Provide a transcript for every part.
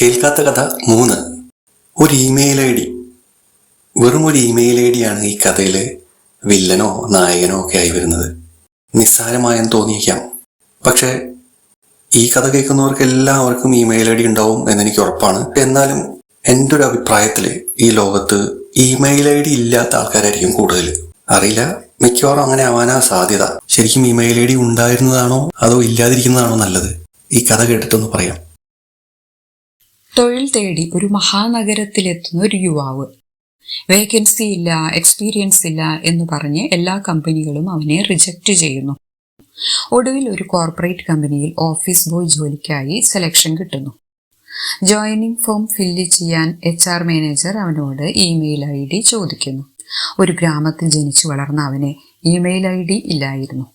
കേൾക്കാത്ത കഥ മൂന്ന്. ഒരു ഇമെയിൽ ഐ ഡി വെറും ഒരു ഇമെയിൽ ഐ ഡിയാണ് ഈ കഥയിലെ വില്ലനോ നായകനോ ഒക്കെ ആയി വരുന്നത്. നിസ്സാരമായെന്ന് തോന്നിയേക്കാം. പക്ഷേ ഈ കഥ കേൾക്കുന്നവർക്ക് എല്ലാവർക്കും ഇമെയിൽ ഐ ഡി ഉണ്ടാവും എന്നെനിക്ക് ഉറപ്പാണ്. എന്നാലും എന്റെ ഒരു അഭിപ്രായത്തിൽ ഈ ലോകത്ത് ഇമെയിൽ ഐ ഡി ഇല്ലാത്ത ആൾക്കാരായിരിക്കും കൂടുതൽ അറിയില്ല മിക്കവാറും അങ്ങനെ ആവാനാ സാധ്യത. ശരിക്കും ഇമെയിൽ ഐ ഡി ഉണ്ടായിരുന്നതാണോ അതോ ഇല്ലാതിരിക്കുന്നതാണോ നല്ലത്? ഈ കഥ കേട്ടിട്ടൊന്ന് പറയാം. തൊഴിൽ തേടി ഒരു മഹാനഗരത്തിലെത്തുന്ന ഒരു യുവാവ്. വേക്കൻസി ഇല്ല എക്സ്പീരിയൻസ് ഇല്ല എന്ന് പറഞ്ഞ് എല്ലാ കമ്പനികളും അവനെ റിജക്റ്റ് ചെയ്യുന്നു. ഒടുവിൽ ഒരു കോർപ്പറേറ്റ് കമ്പനിയിൽ ഓഫീസ് ബോയ് ജോലിക്കായി സെലക്ഷൻ കിട്ടുന്നു. ജോയിനിങ് ഫോം ഫില്ല് ചെയ്യാൻ എച്ച് ആർ മാനേജർ അവനോട് ഇമെയിൽ ഐ ഡി ചോദിക്കുന്നു. ഒരു ഗ്രാമത്തിൽ ജനിച്ചു വളർന്ന അവന് ഇമെയിൽ ഐ ഡി ഇല്ലായിരുന്നു.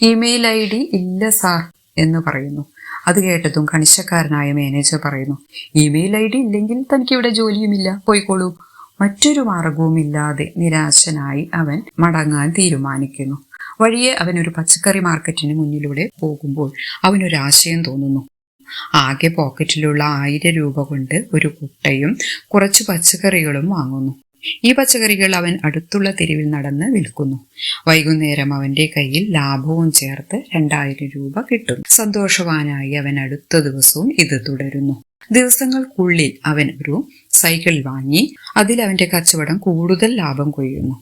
ഇമെയിൽ ഐ ഡി ഇല്ല സാർ. എന്ന് പറയുന്നു. അത് കേട്ടതും കണിശക്കാരനായ മാനേജർ പറയുന്നു ഇമെയിൽ ഐ ഡി ഇല്ലെങ്കിൽ തനിക്ക് ഇവിടെ ജോലിയുമില്ല പോയിക്കോളൂ. മറ്റൊരു മാർഗവുമില്ലാതെ നിരാശനായി അവൻ മടങ്ങാൻ തീരുമാനിക്കുന്നു. വഴിയെ അവൻ ഒരു പച്ചക്കറി മാർക്കറ്റിന് മുന്നിലൂടെ പോകുമ്പോൾ അവനൊരാശയം തോന്നുന്നു. ആകെ പോക്കറ്റിലുള്ള ആയിരം രൂപ കൊണ്ട് ഒരു കുട്ടയും കുറച്ച് പച്ചക്കറികളും വാങ്ങുന്നു. ഈ പച്ചക്കറികൾ അവൻ അടുത്തുള്ള തെരുവിൽ നടന്ന് വിൽക്കുന്നു. വൈകുന്നേരം അവന്റെ കയ്യിൽ ലാഭവും ചേർത്ത് രണ്ടായിരം രൂപ കിട്ടും സന്തോഷവാനായി അവൻ അടുത്ത ദിവസവും ഇത് തുടരുന്നു. ദിവസങ്ങൾക്കുള്ളിൽ അവൻ ഒരു സൈക്കിൾ വാങ്ങി അതിൽ അവന്റെ കച്ചവടം കൂടുതൽ ലാഭം കൊയ്യുന്നു.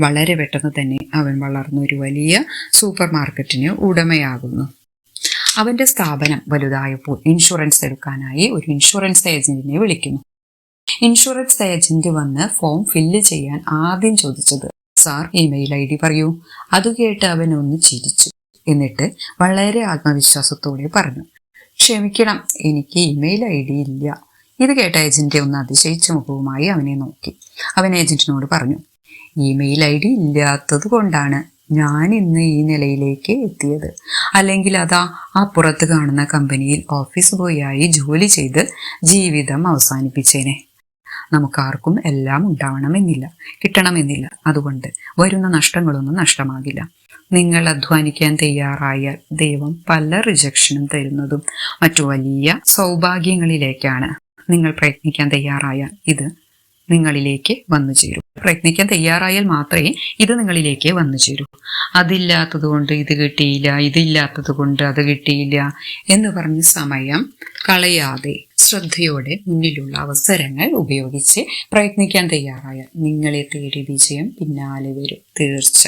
വളരെ പെട്ടെന്ന് തന്നെ അവൻ വളർന്ന ഒരു വലിയ സൂപ്പർ മാർക്കറ്റിന് ഉടമയാകുന്നു. അവന്റെ സ്ഥാപനം വലുതായപ്പോൾ ഇൻഷുറൻസ് എടുക്കാനായി ഒരു ഇൻഷുറൻസ് ഏജന്റിനെ വിളിക്കുന്നു. ഇൻഷുറൻസ് ഏജന്റ് വന്ന് ഫോം ഫില്ല് ചെയ്യാൻ ആദ്യം ചോദിച്ചത്. സാർ ഇമെയിൽ ഐ ഡി പറയൂ. അത് കേട്ട് അവൻ ഒന്ന് ചിരിച്ചു. എന്നിട്ട് വളരെ ആത്മവിശ്വാസത്തോടെ പറഞ്ഞു. ക്ഷമിക്കണം എനിക്ക് ഇമെയിൽ ഐ ഡി ഇല്ല. ഇത് കേട്ട ഏജന്റ് ഒന്ന് അതിശയിച്ച മുഖവുമായി അവനെ നോക്കി. അവൻ ഏജന്റിനോട് പറഞ്ഞു ഇമെയിൽ ഐ ഡി ഇല്ലാത്തത് കൊണ്ടാണ് ഞാൻ ഇന്ന് ഈ നിലയിലേക്ക് എത്തിയത്. അല്ലെങ്കിൽ അതാ ആ പുറത്ത് കാണുന്ന കമ്പനിയിൽ ഓഫീസ് ബോയായി ജോലി ചെയ്ത് ജീവിതം അവസാനിപ്പിച്ചേനെ. നമുക്കാർക്കും എല്ലാം ഉണ്ടാവണമെന്നില്ല കിട്ടണമെന്നില്ല. അതുകൊണ്ട് വരുന്ന നഷ്ടങ്ങളൊന്നും നഷ്ടമാകില്ല. നിങ്ങൾ അധ്വാനിക്കാൻ തയ്യാറായാൽ ദൈവം പല റിജക്ഷനും തരുന്നതും മറ്റു വലിയ സൗഭാഗ്യങ്ങളിലേക്കാണ് നിങ്ങൾ പ്രയത്നിക്കാൻ തയ്യാറായാൽ ഇത്. നിങ്ങളിലേക്ക് വന്നു ചേരൂ. പ്രയത്നിക്കാൻ തയ്യാറായാൽ മാത്രമേ ഇത് നിങ്ങളിലേക്ക് വന്നു ചേരൂ. അതില്ലാത്തത് കൊണ്ട് ഇത് കിട്ടിയില്ല ഇതില്ലാത്തത് കൊണ്ട് അത് കിട്ടിയില്ല എന്ന് പറഞ്ഞ് സമയം കളയാതെ ശ്രദ്ധയോടെ മുന്നിലുള്ള അവസരങ്ങൾ ഉപയോഗിച്ച് പ്രയത്നിക്കാൻ തയ്യാറായാൽ നിങ്ങളെ തേടി വിജയം പിന്നാലെ വരും. തീർച്ച.